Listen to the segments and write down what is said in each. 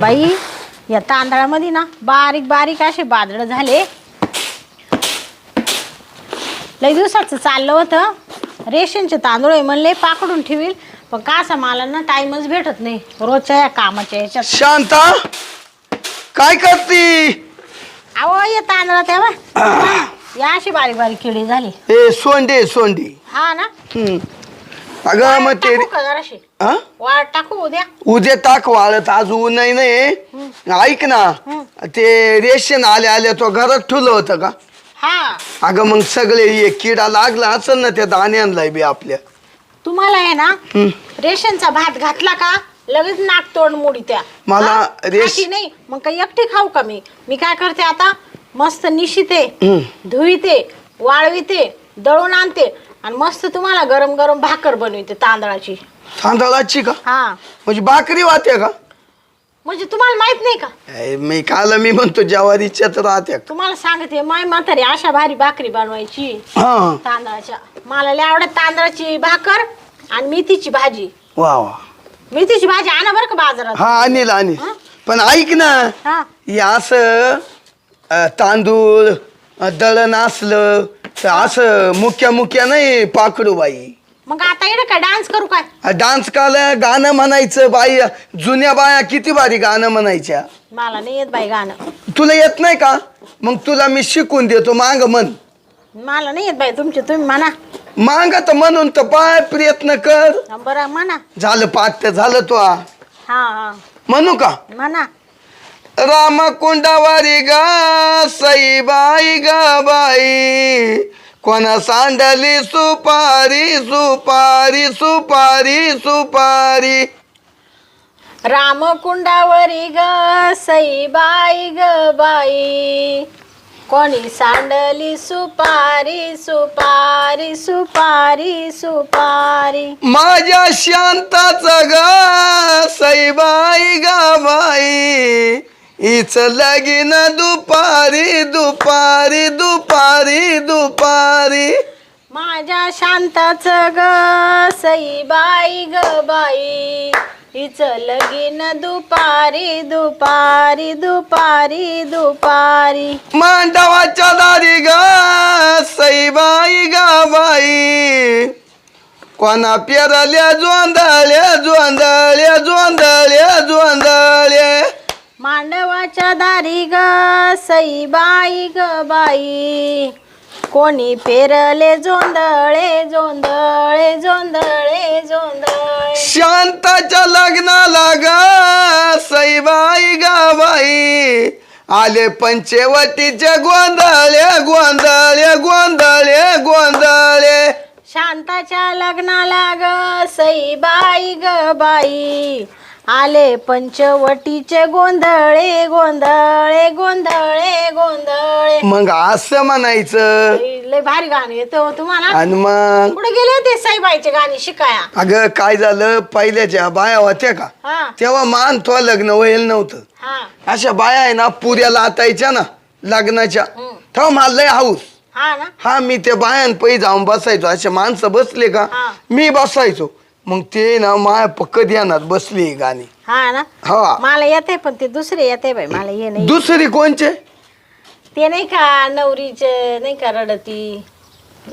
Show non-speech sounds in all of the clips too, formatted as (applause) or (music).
बाई या तांदळामध्ये ना बारीक बारीक असे बादळ झाले. लई दिवसाचं चाललं होतं. रेशनचे तांदूळ आहे म्हणले पाकडून ठेवील. पण का असं मला ना टाइमच भेटत नाही. रोजच्या या कामाच्या याच्यात. शांता काय करती? अहो या तांदळा तेव्हा या अशी बारीक बारीक किडी झाली. ए सोंडे सोंडी. हा ना. हम्म. अगं मग ते टाकू का जराशी? हा? वाट टाकू उद्या? उद्या टाक वाळत आज नाही नाही ऐक ना ते रेशन आले आले तो घरात ठुलं होतं का? हा. अगं मग सगळे हे किडा लागला असेल ना त्या दाण्यांना बी आपल्या. तुम्हाला आहे ना. रेशनचा भात घातला का लगेच नाक तोंड मोडी त्या. मला हा? रेश- खाती नाही मग काही एकटी खाऊ का मी? मी काय करते आता मस्त निशिते. धुईते वाळविते दळून आणते आणि मस्त तुम्हाला गरम गरम भाकर बनविते तांदळाची. तांदळाची का? हा. म्हणजे भाकरी वाहते का? म्हणजे तुम्हाला माहीत नाही का? ए, मी काल मी म्हणतो ज्वारीच्या तर राहत्या. का? तुम्हाला सांगते माय म्हातारी अशा भारी भाकरी बनवायची हा. तांदळाच्या. मला लय आवडत तांदळाची भाकर आणि मेथीची भाजी. वा वा. मेथीची भाजी आणा बरं का बाजारात. हा अनिल अनिल पण ऐक ना हा. हे असं अ, तांदूळ दळण असलं तर असं मुक्या मुक्या नाही पाकडू बाई. मग आता येणं काय डान्स करू काय? डान्स काल गाणं म्हणायचं बाई. जुन्या बाया किती भारी गाणं म्हणायच्या. मला नाही येत बाई गाणं. तुला येत नाही का? मग तुला मी शिकून देतो मांग म्हण. मला नाही येत बाई तुमचे तुम्ही म्हणा. मांग तर म्हणून तर पाय प्रयत्न कर. बरं म्हणा. झालं पाठ झालं तो. हा हा. म्हणू का? म्हणा. रामकुंडावारी ग बाई ग बाई. कोणा सांडली सुपारी सुपारी सुपारी सुपारी. रामकुंडावरी ग सई बाई ग बाई. कोणी सांडली सुपारी सुपारी सुपारी सुपारी. माझ्या शांताचा ग सईबाई ग बाई. हिच लगीन दुपारी दुपारी दुपारी दुपारी. माझ्या शांताच ग सई बाई ग बाई. हिच लगीन दुपारी दुपारी दुपारी दुपारी. मांडवाच्या दारी ग सईबाई ग बाई. कोणा पेरल्या जोंधळ्या जोंधळ्या जोंधळ्या जोंधळ्या. मांडवाच्या दारी ग सई बाई ग बाई. कोणी पेरले जोंधळे जोंधळे जोंधळे जोंधळे. शांताच्या लग्नाला ग सईबाई ग बाई. आले पंचवटीचे गोंधळे गोंधळे गोंधळे गोंधळे. शांताच्या लग्नाला ग सई बाई ग बाई. आले पंचवटीचे गोंधळे गोंधळे गोंधळे गोंधळे. मग असं म्हणायचं. लय भारी गाणं येतं हो तुम्हाला. आणि मग? कुठे गेले होते साईबाईचे गाणी शिकाया अगं काय झालं? पहिल्याच्या बाया होत्या का? हा. तेव्हा मान तो लग्न व्हायला नव्हतं. हा. अशा बाया आहे ना पुऱ्या लातायच्या ना लग्नाच्या. तेव्हा मला लय हाऊस. हा ना. हा मी त्या बायांपैकी जाऊन बसायचो. असे माणसं बसले का? हा. मी बसायचो. मग ते ना माया पक्क ध्यानात बसली गाणी. हा ना? हा. मला येते पण ते दुसरे येते बाई मला ये नाही. दुसरी कोणचे? ते नाही का नवरीचे नाही का रडती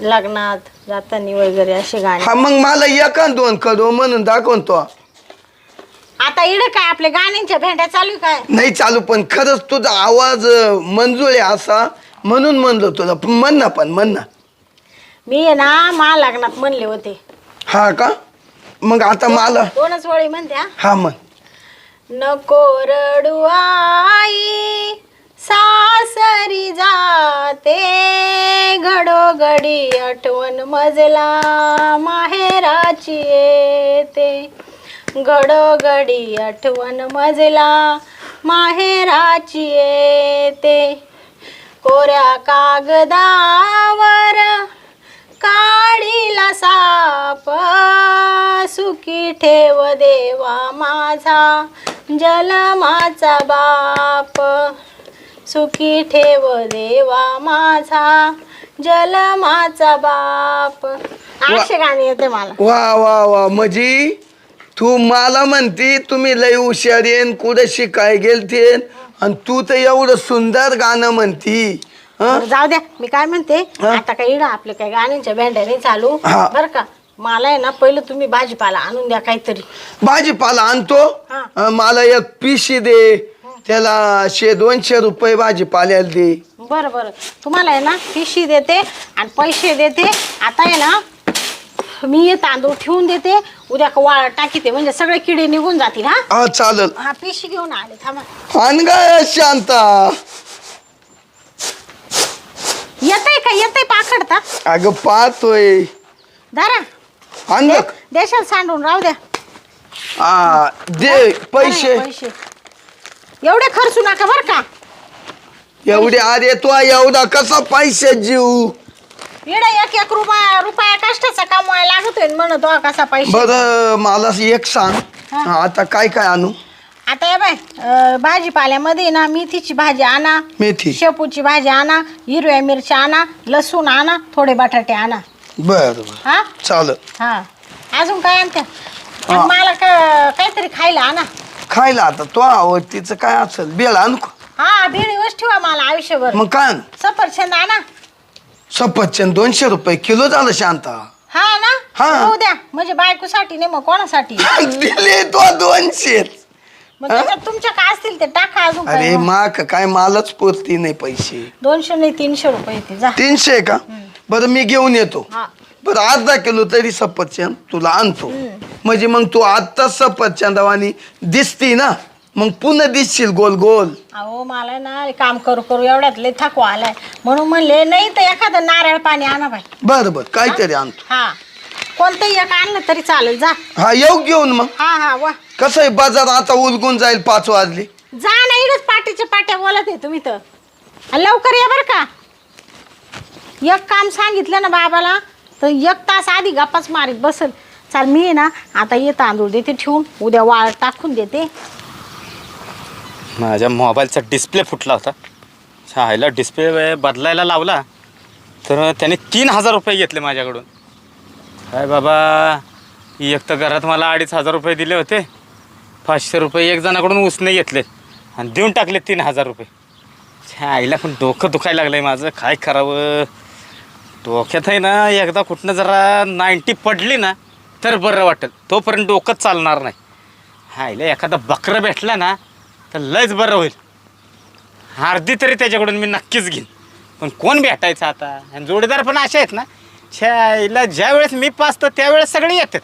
लग्नात जातानी वगैरे असे गाणे. हा मग मला एका दोन करू म्हणून दाखवतो. आता इकडे काय आपल्या गाण्यांच्या भेंड्या चालू आहे काय? नाही चालू पण खरंच तुझा आवाज अं, मंजूळ आहे असा म्हणून म्हणलो तुला. पण म्हण ना पण म्हण ना. मी आहे ना मा लग्नात म्हणले होते. हा का? मग आता मला दोनच वळी म्हणते हा. हा म्हण नको रडू आई सासरी जाते. घडोघडी आठवण मजला माहेराची येते. घडोघडी आठवण मजला माहेराची येते. कोऱ्या कागदावर काढीला साप. सुखी ठेव देवा माझा जलमाचा बाप. सुखी ठेव देवा माझा जलमाचा बाप. असे गाणे येते मला. वा वा वा. म्हणजे तू मला म्हणती तुम्ही लय हुशार येन कुठं शिकाय गेलते आणि तू तर एवढं सुंदर गाणं म्हणती? बरं, जाऊ द्या. मी काय म्हणते? आता काही इडं आपले काही गाण्यांच्या बँड्या नाही चालू. हा. बरं का? मला आहे ना पहिलं तुम्ही भाजीपाला आणून द्या काहीतरी. भाजीपाला आणतो? हा. अं, मला एक पिशी दे. त्याला शे दोनशे रुपये भाजीपाल्याला दे. बरं बरं. तुम्हाला आहे ना पिशी देते आणि पैसे देते. आता आहे ना मी हे तांदूळ ठेवून देते. उद्या वाळ टाकीते म्हणजे सगळे किडे निघून जातील हा? हा चालल. हा पिशी घेऊन आले थांबा. आण गाय शांता. येतंय का येतंय पाखडता अगं पाहतोय. धरा आण दे- बघ. देशाल सांडून राहू द्या. दे पैसे. नाही, एवढे खर्चू नका बर का. एवढे अरे तू एवढा कसा पैसे जीव इडे एक एक रुपया रुपया कष्टाचा कमवायला लागतोय न म्हणत हो कसा पैसे. बर मला एक सांग. हा, आता काय काय आणू? आता हे बाय अं, भाजीपाल्यामध्ये ना मेथीची भाजी आणा मेथी. शेपूची भाजी आणा हिरव्या मिरच्या आणा लसूण आणा थोडे बटाटे आणा. बर बर. हा? चालत हा. अजून काय आणत्या आणि हा. मला का- काहीतरी खायला आणा. खायला आता तो आवडतीचं काय असेल बेल आणू का? हा भेळीवच ठेवा मला आयुष्यभर. मग काय? आण? सफरचंद आणा. सफरचंद दोनशे रुपये किलो झालं शांता. हा ना? हा. होऊ द्या. म्हणजे बायकोसाठी नाही मग कोणासाठी? (laughs) दिले तो दोनशे. मग त्याच्यात तुमच्या काय असतील ते टाका अजून काय अरे मग. माक काय मालच पुरती नाही पैसे. दोनशे नाही तीनशे रुपये जा. तीनशे का? बरं मी घेऊन येतो. हा. बरं अर्धा किलो तरी सफरचंद तुला आणतो. म्हणजे मग तू आत्ता सफरचंदावानी दिसती ना मग पुन्हा दिसशील गोल गोल. अहो मला ना काम करू करू एवढ्यात लय थकवा आलाय. म्हणून म्हणले नाही तर एखादं नारळ पाणी आणा बाई. बरं बरं काहीतरी आणतो. हा. कोणतंही एक आणलं तरी चालेल जा. हा येऊ घेऊन मग. हा हा वा. कसं आहे बाजार आता उलगून जाईल पाच वाजले. जा ना इकडंच पाटीच्या पाट्या बोलत आहे तुम्ही तर. आणि लवकर या बरं का. एक काम सांगितलं ना बाबाला तर एक तास आधी गप्पाच मारीत बसल. चाल मी आहे ना आता ये तांदूळ देते ठेवून उद्या वाळ टाकून देते. माझ्या मोबाईलचा डिस्प्ले फुटला होता. छायला डिस्प्ले बदलायला लावला तर त्याने तीन हजार रुपये घेतले माझ्याकडून. काय बाबा एक तर घरात मला अडीच हजार रुपये दिले होते. पाचशे रुपये एक जणाकडून उसने घेतले आणि देऊन टाकले तीन हजार रुपये. छायला पण डोकं दुखायला लागलं आहे माझं. काय करावं? डोक्यात आहे ना एकदा कुठनं जरा नाईन्टी पडली ना तर बरं वाटेल. तोपर्यंत डोकंच चालणार नाही. हायला एखादा बकरं भेटला ना तर लयच बरं होईल. अर्धी तरी त्याच्याकडून मी नक्कीच घेईन. पण कोण भेटायचं आता? आणि जोडीदार पण असे आहेत ना. छ्या ज्या वेळेस मी पाचतो त्यावेळेस सगळे येतात.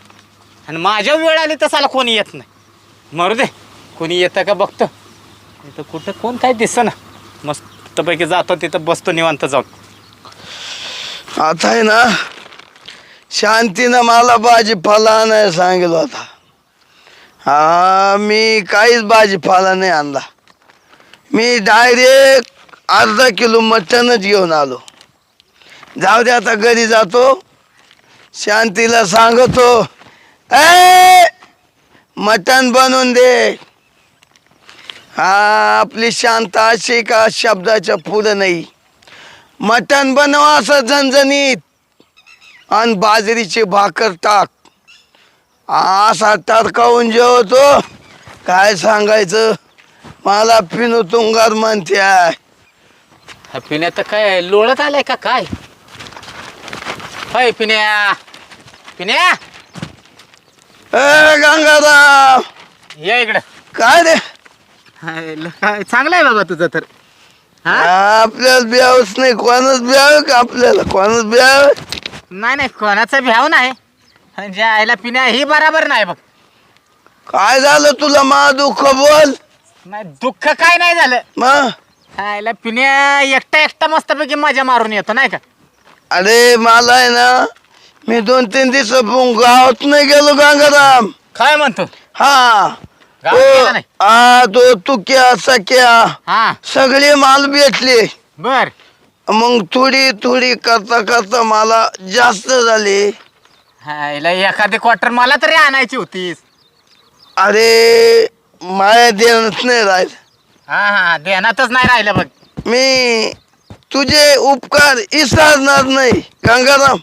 आणि माझ्या वेळ आली तसाला कोणी येत नाही. मारू दे. कोणी येतं का बघतं. इथं कुठं कोण काय दिसतं ना मस्तपैकी जातो तिथं बसतो निवांत जाऊन. आता आहे ना शांतीनं मला भाजीपाला आणायला सांगितलं होता. हा मी काहीच भाजीपाला नाही आणला. मी डायरेक्ट अर्धा किलो मटनच घेऊन आलो. जाऊ दे आता घरी जातो. शांतीला सांगतो. ए! मटण बनवून दे. हा आपली शांत अशी का शब्दाच्या पुढं नाही. मटण बनवा असं झणझणीत. आणि बाजरीची भाकर टाक. असा तडकावून जेवतो. काय सांगायचं? मला पिनू तुंगार म्हणते हा पिण्या तर काय लोळत आलाय का काय? हाय पिण्या. पिण्या. ए गंगाराम! या इकडं. काय रे? हाय, ल- काय चांगलं आहे बाबा तुझं तर. हा? आपल्याला ब्यावच नाही कोणाच ब्याव का आपल्याला? कोणाच ब्याव नाही नाही कोणाचा भ्याव नाही. म्हणजे आईला पिण्या ही बराबर नाही बघ. काय झालं तुला? मा दुःख बोल. नाही दुःख काय नाही झालं. मग आईला पिण्या एकटा एकटा मस्तपैकी मजा मारून येतो नाही का? अरे मला आहे ना मी दोन तीन दिवस गावात नाही गेलो गंगाराम. काय म्हणतो? हा. गावात तो- गेला नाही? हा तो तुक्या सख्या हा. सगळे माल भेटले. बर. मग थोडी थोडी करता करता मला जास्त झाली. एखादी क्वार्टर मला तरी आणायची होतीस. अरे माया देणच नाही राहिलं. हा हा ध्यानातच नाही राहिलं बघ. मी तुझे उपकार विसरणार नाही गंगाराम.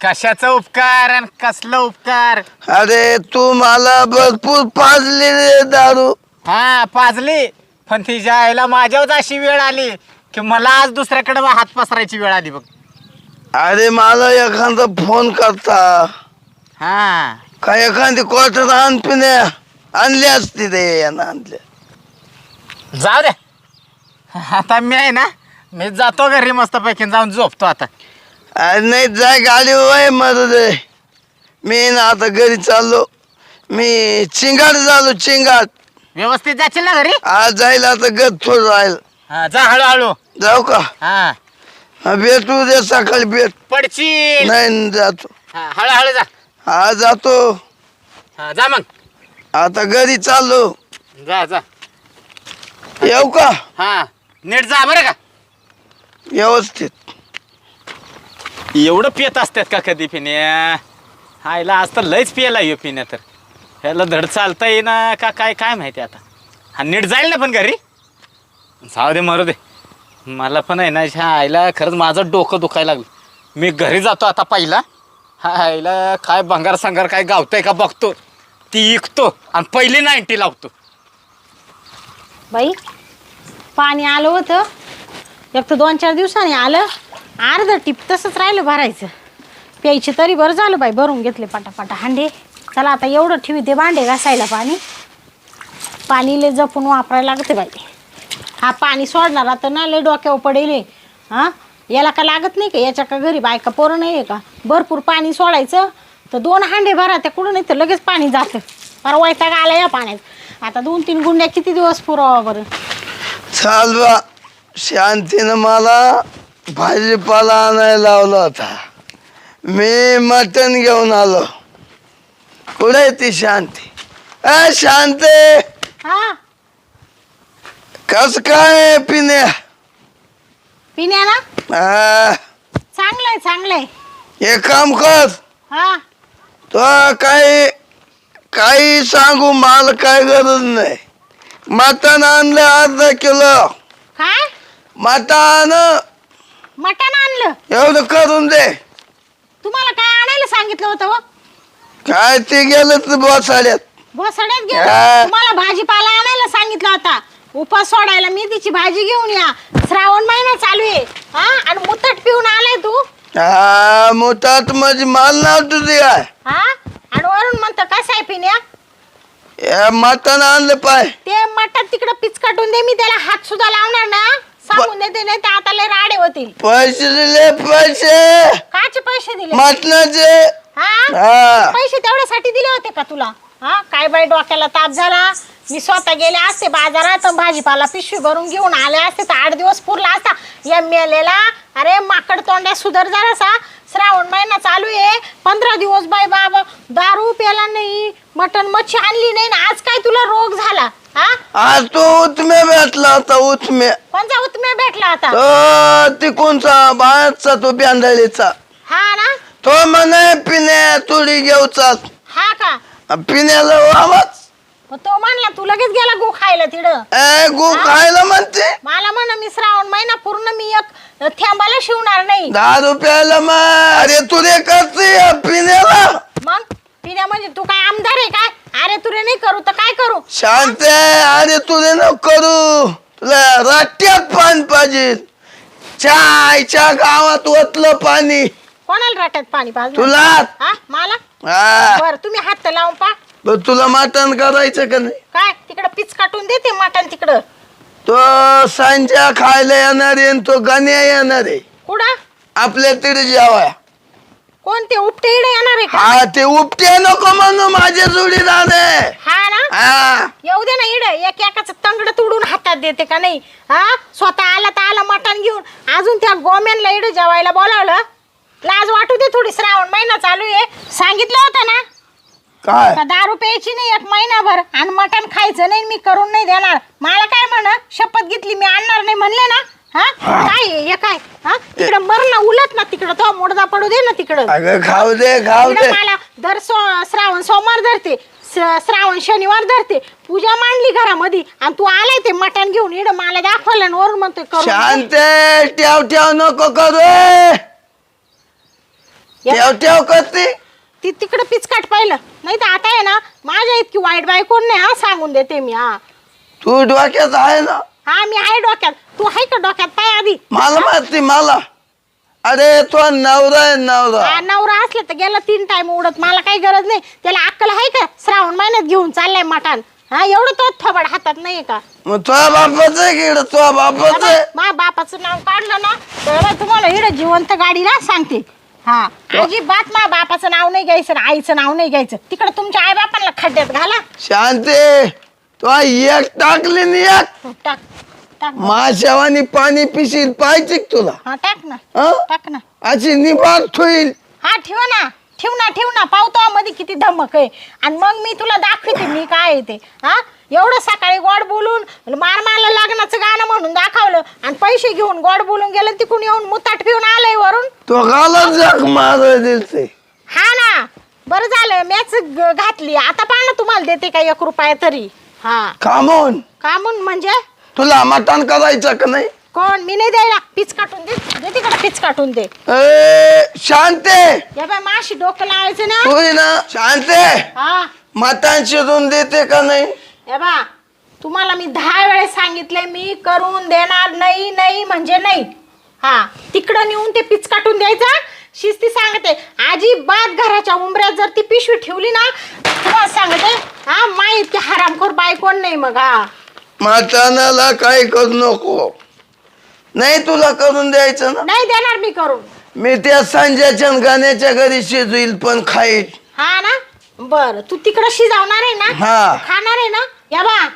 कशाचा उपकार आणि कसला उपकार? अरे तू मला भरपूर पाजली रे दारू. हा पाजली. पण तिच्या आईला माझ्यावर अशी वेळ आली की मला आज दुसऱ्याकडे हात पसरायची वेळ आली बघ. अरे मला एखादा फोन करता. हा. काय एखादी क्वार्टर आण पिण्या आणली असती रे यानं आणल्या जाऊ दे. आता मी आहे ना मी जातो घरी मस्तपैकी जाऊन झोपतो आता. अरे नाही जाय गाडी वय मरू दे मी ना आता घरी चाललो. मी चिंगाट झालो चिंगाट व्यवस्थित जाशील ना घरी? आज जाईल आता गत थोडं राहील. हा जा हळूहळू. जाऊ का? हा. हा, भेटू दे सकाळी भेट. पडशील. नाही जातो. हा हळूहळू जा. हा जातो. हा जा मग. आता घरी चाललो. जा जा. येऊ का? हा नीट जा बरं का. व्यवस्थित. एवढं पियत असतात का कधी पिण्या आईला आज तर लयच पियाला येऊ पिण्या तर. ह्याला धड चालता येईना का काय काय माहिती आता? हा नीट जाईल ना पण घरी? जाऊ दे मारू दे. मला पण आहे ना ह्या आईला खरंच माझं डोकं दुखायला लागलं. मी घरी जातो आता पहिला. हा आईला काय भंगार संगार काय गावतंय का बघतो. ती इकतो आणि पहिली नाईन्टी लावतो. बाई पाणी आलं होतं. एक तर दोन चार दिवसांनी आलं. अर्ध टिप तसंच राहिलं भरायचं. प्यायचे तरी बरं झालं बाई भरून घेतले पाटापाटा हांडे. चला आता एवढं ठेवी ते भांडे घासायला पाणी. पाणीले जपून वापरायला लागते बाई. हा पाणी सोडणार आता ना लय डोक्यावर पडेल हां. याला का लागत नाही का? याच्या का घरी बायका पोरं नाही आहे का? भरपूर पाणी सोडायचं तर दोन हांडे भरा त्या कुठं नाही तर लगेच पाणी जातं. बरं वैताग आला या पाण्यात. आता दोन तीन गुंड्या किती दिवस पुरावा बरं? चाल शांतीनं मला भाजीपाला आणायला लावला होता. मी मटण घेऊन आलो. कुठे आहे ती शांती? अ शांती! हा? कस काय पिण्या पिण्या? ना आ, चांगलंय चांगलंय. हे काम कर. हा? तो काही काही सांगू मला काय गरज नाही. मटण आणलं अर्धा किलो. काय? मटण मटण आणलं. एवढं करून दे. तुम्हाला काय आणायला सांगितलं होतं व काय ते गेलं बसाड्यात. भोसड्यात हा. गेलं तुम्हाला भाजीपाला आणायला सांगितलं होता. उपास सोडायला मेथीची भाजी घेऊन या. श्रावण महिना चालू आहे. हा? आणि मुतट पिऊन आलाय तू. हा मोठात म्हणजे माल नाव तुझी काय? हा? आणि वरून म्हणतं कसं आहे पिण्या? हे मटण आणलं पाय. ते मटण तिकडं पिचकाटून दे मी त्याला हात सुद्धा लावणार ना. सांगून देते नाही ते आता लय राडे होतील. पैसे दिले पैसे. काचे पैसे दिले? मटणाचे. हा? हा. पैसे तेवढ्यासाठी दिले होते का तुला? हा? काय बाई डोक्याला ताप झाला? मी स्वतः गेले असते बाजारात भाजीपाला पिशवी भरून घेऊन आले असते तर आठ दिवस पुरला असता. या मेलेला अरे माकड तोंड्या सुधर जरासा श्रावण महिना चालू आहे. पंधरा दिवस बाई बाबा दारू प्याला नाही मटन मच्छी आणली नाही ना आज काय तुला रोग झाला? हा? आज तो उतमे भेटला होता उतमे. कोणता उत्मे भेटला आता? तो तिकूनचा बाहेरचा तो ब्यांदळीचा हा ना? तो म्हणे पिण्या तुडी घेऊ चाल हा का? पिण्याला आवाज मग तो म्हणला तू लगेच गेला गो खायला तिडं. ए गो खायला म्हणते. मला म्हण मी श्रावण महिना पूर्ण मी एक थेंबाला शिवणार नाही. दहा रुपयाला मग अरे तुरे करते पिण्याला. मग? पिण्या म्हणजे तू काय आमदार आहे काय? अरे तुरे नाही करू तर काय करू? शांत. अरे तुझे न करू. तुला राट्यात पाणी पाहिजे. चायच्या गावात ओतलं पाणी. कोणाला राट्यात पाणी पाजलं? तुला? हा मला? हा. बर तुम्ही हात तर लावून पा बरं, तुला मटण करायचं का नाही? काय तिकडं पीच काटून देते मटण तिकडं? तो सांच्या खायला येणार आहे आणि तो गण्या येणार. आहे कुठं? आपल्या तिथे जेवाय कोणते उपटे इडे येणार आहे का? हा ते उपटे नको म्हणू जोडीदार आहे. हा ना? हा. येऊ दे ना इड एक एकाचं तंगड तुडून हातात देते का नाही? हा? स्वतः आला तर आला मटण घेऊन. अजून त्या गोम्यांना इड जेवायला बोलावलं. लाज वाटू दे थोडी श्रावण महिना चालू आहे. सांगितलं होतं ना? काय? का दारू प्यायची नाही एक महिनाभर आणि मटण खायचं नाही मी करून नाही देणार. मला काय म्हण? शपथ घेतली मी आणणार नाही म्हणले ना? हा? काय हे काय? हा? तिकडं मर ना उलट ना तिकडं. तो मोडदा पडू दे ना तिकडं. अगं खाऊ दे खाऊ तिकडं दे. मला दर सो श्रावण सोमवार धरते. स- श्रावण शनिवार धरते. पूजा मांडली घरामध्ये. आणि तू आलाय ते मटण घेऊन इड मला दाखवलं आणि वरून म्हणतोय करून दे. शांत आहे. ठेव ठेव नको करू ए. ठेव ठेव करते. ती तिकडे पिचकाट पाहिलं. नाही तर आता आहे ना माझ्या इतकी वाईट बाई कोण नाही हा? सांगून देते मी हा. तू डोक्यात आहे ना? हा मी आहे डोक्यात. तू आहे का डोक्यात? पाय आधी. मला मारते मला. अरे तो नवरा आहे नवरा. हा, नवरा असले तर गेला तीन टाइम उडत. मला काही गरज नाही. त्याला अक्कल आहे का? श्रावण महिन्यात घेऊन चाललाय मटान हा एवढं तो थोबड हातात नाही का? मग तुझ्या बापाचं आहे? तुझ्या बापाचं आहे. मा बापाचं नाव काढलं ना तर तुम्हाला इकडे जिवंत गाडीला सांगते. हा अजिबात मा बापाचं नाव नाही घ्यायचं आणि आईचं नाव नाही घ्यायचं. तिकडे तुमच्या आई बापांना खड्ड्यात घाला. शांते. तू एक टाकली नि एक. टाक टाक. माशावानी पाणी पिशील पाहिजे का तुला हा टाक ना हं? टाक ना. अशी निभाग ठोईल. हा ठेव ना ठेव ना ठेव ना. पावतो मध्ये किती धमक आहे. आणि मग मी तुला दाखवते मी काय आहे ते. हा? एवढं सकाळी गोड बोलून मार मारला लग्नाचं गाणं म्हणून दाखवलं आणि पैसे घेऊन गोड बोलून गेलं तिकडून येऊन मुताट पिऊन आलंय वरून. तो गाला जग मार दिलते. हा ना. बरं झालं मॅच घातली. आता पहा ना तुम्हाला देते का एक रुपया तरी. हा. कामून का म्हणून म्हणजे? तुला मटण करायचं का नाही? कोण? मी नाही द्यायला. पीच काटून दे. दे तिकडे पीच काटून दे. ए शांते. या बाय माशी डोकं लावायचं ना? तू आहे ना? शांते. हा. मटण शिजून देते का नाही? बा तुम्हाला मी दहा वेळेस सांगितले मी करून देणार नाही नाही म्हणजे नाही. हा तिकडं नेऊन ते पीच काटून द्यायचं. शिस्ती सांगते. अजिबात घराच्या उंबऱ्यात जर ती पिशवी ठेवली ना तुम्हाला सांगते हा माई इतकी हरामखोर बाई कोण नाही मग हा. मटणाला काही करू नको. नाही तुला करून द्यायचं ना? नाही देणार मी करून. मी त्या संजयच्या गाण्याच्या घरी शिजवील पण खाईल. हा ना? बर तू तिकडं शिजावणार आहे ना? हा. खाणार आहे ना? या बा.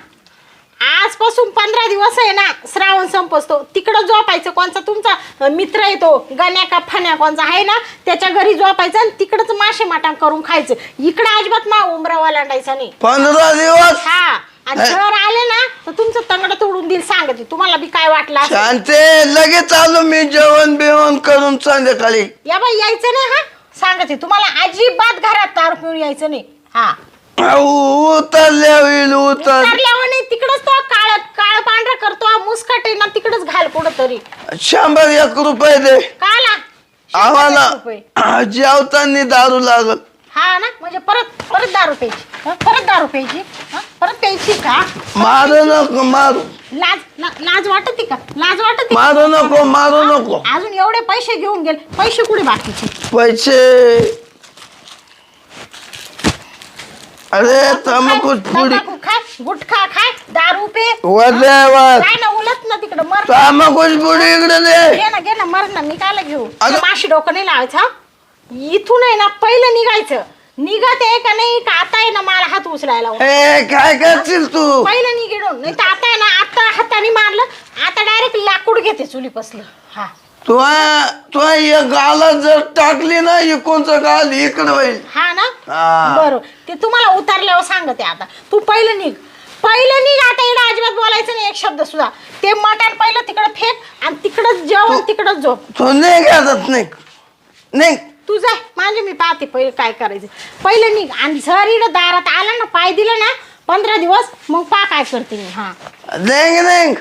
आजपासून पंधरा दिवस आहे ना श्रावण संपसतो. तिकडं झोपायचं कोणचा तुमचा मित्र येतो गण्या का फण्या कोणचा आहे ना त्याच्या घरी झोपायचं आणि तिकडच मासे माटा करून खायचं. इकडं अजिबात मा उमरा ओलांडायचा नाही. पंधरा दिवस? हा आणि. जर आले ना तर तुमचं तंगड तोडून देईल सांगते. तुम्हाला बी काय वाटलं असेल. शांते लगेच आलो मी जेवण बिवण करून संध्याकाळी. या बाई यायचं नाही हा? सांगते तुम्हाला अजिबात घरात दारू पिऊन यायचं नाही. हा. उतरल्या होईल उतर. उतरल्यावर नाही तिकडच तो काळ काळ पांढरा करतो मुस्कट आहे ना तिकडच घाल कुठं तरी शंभर एक रुपये दे. काला? आम्हाला रुपये. जेवताना दारू लागल. हा ना म्हणजे परत परत दारू प्यायची. हं? परत दारू प्यायची. हं? परत प्यायची का? मारू नको मारू. लाज ला- लाज वाटते का? लाज वाटते मारू नको मारू नको. अजून एवढे पैसे घेऊन गेले. पैसे कुठे बाकीचे? पैसे अरे तंबाखू पुडी तंबाखू खाय गुटखा खाय दारू पे. वरल्यावर काय ना उलट ना तिकडं मर तंबाखूच पुडी इकडे दे. घे ना घे ना मर ना मी कायला घेऊ. अगं- माशी डोकं नाही लावायचं हं? इथून आहे ना पहिलं निघायचं. निघत आहे का नाही का आता आहे ना मला हात उचलायला. ए काय करशील तू? पहिलं निघिडून. नाही तर आता आहे ना आता हाताने मारलं आता डायरेक्ट लाकूड घेते चुलीपासलं हा. तू तू एक गाला जर टाकली ना इकोणचं गाल? इकडं होईल हा ना? हा. बरोबर ते तुम्हाला उतरल्यावर सांगते आता. तू पहिलं निघ. पहिलं निघ आता इकडं अजिबात बोलायचं नाही एक शब्द सुद्धा. ते मटण पहिलं तिकडं फेक आणि तिकडंच जेवण तिकडंच झोप. तू नाही घालत नाही नाही तू जाय माझे मी पाहते पहिले काय करायचं. पहिलं निघ. आणि जर इकडं दारात आला ना पाय दिलं ना पंधरा दिवस मग पा काय करते मी. हा. नाही नाही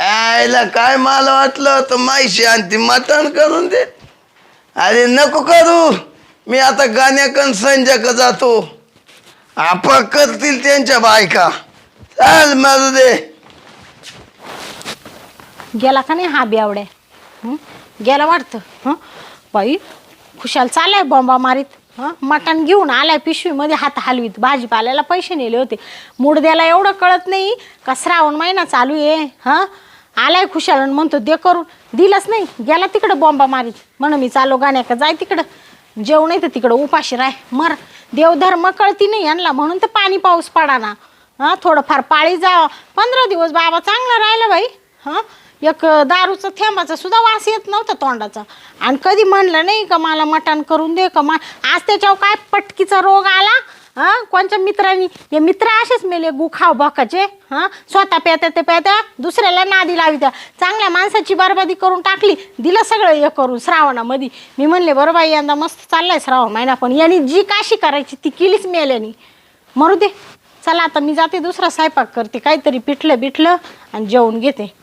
आईला काय मला वाटलं होतं आणि ती मटण करून दे. अरे नको करू. मी आता गाण्याकन संजक जातो. आपा करतील त्यांच्या बायका. चाल मारू दे. गेला का नाही हा बेवड्या? हं? गेला वाटतं. हं? बाई खुशाल चाललाय बॉम्बा मारीत. हं? मटण घेऊन आलाय पिशवीमध्ये हात हलवीत. भाजीपाल्याला पैसे नेले होते. मूड द्यायला एवढं कळत नाही का श्रावण महिना चालू आहे? हा? आलाय खुशाल आणि म्हणतो दे करून. दिलंच नाही. गेला तिकडं बॉम्बा मारीत. म्हण मी चालो गाण्या का जाय तिकडं. जेवण नाही तर तिकडं उपाशी राय मर. देवधर्म कळती नाही यांना. म्हणून तर पाणी पाऊस पडा ना हां थोडंफार पाळी जा पंधरा दिवस बाबा चांगला राहिला बाई. हां एक दारूचा थेंबाचा सुद्धा वास येत नव्हता तोंडाचा. आणि कधी म्हणलं नाही का मला मटण करून दे का मा आज त्याच्यावर काय पटकीचा रोग आला? हां? कोणच्या मित्रांनी? हे मित्र असेच मेले गुखाव बकाचे हां? स्वतः प्यात्या ते प्यात्या दुसऱ्याला नादी लावी त्या चांगल्या माणसाची बरबादी करून टाकली दिलं सगळं हे करून श्रावणामध्ये. मी म्हणले बरं बाई यंदा मस्त चाललाय श्रावण महिना पण यांनी जी काशी करायची ती केलीच मेल्यानी. मरू दे. चला आता मी जाते दुसरा स्वयंपाक करते. काहीतरी पिठलं बिठलं आणि जेवून घेते.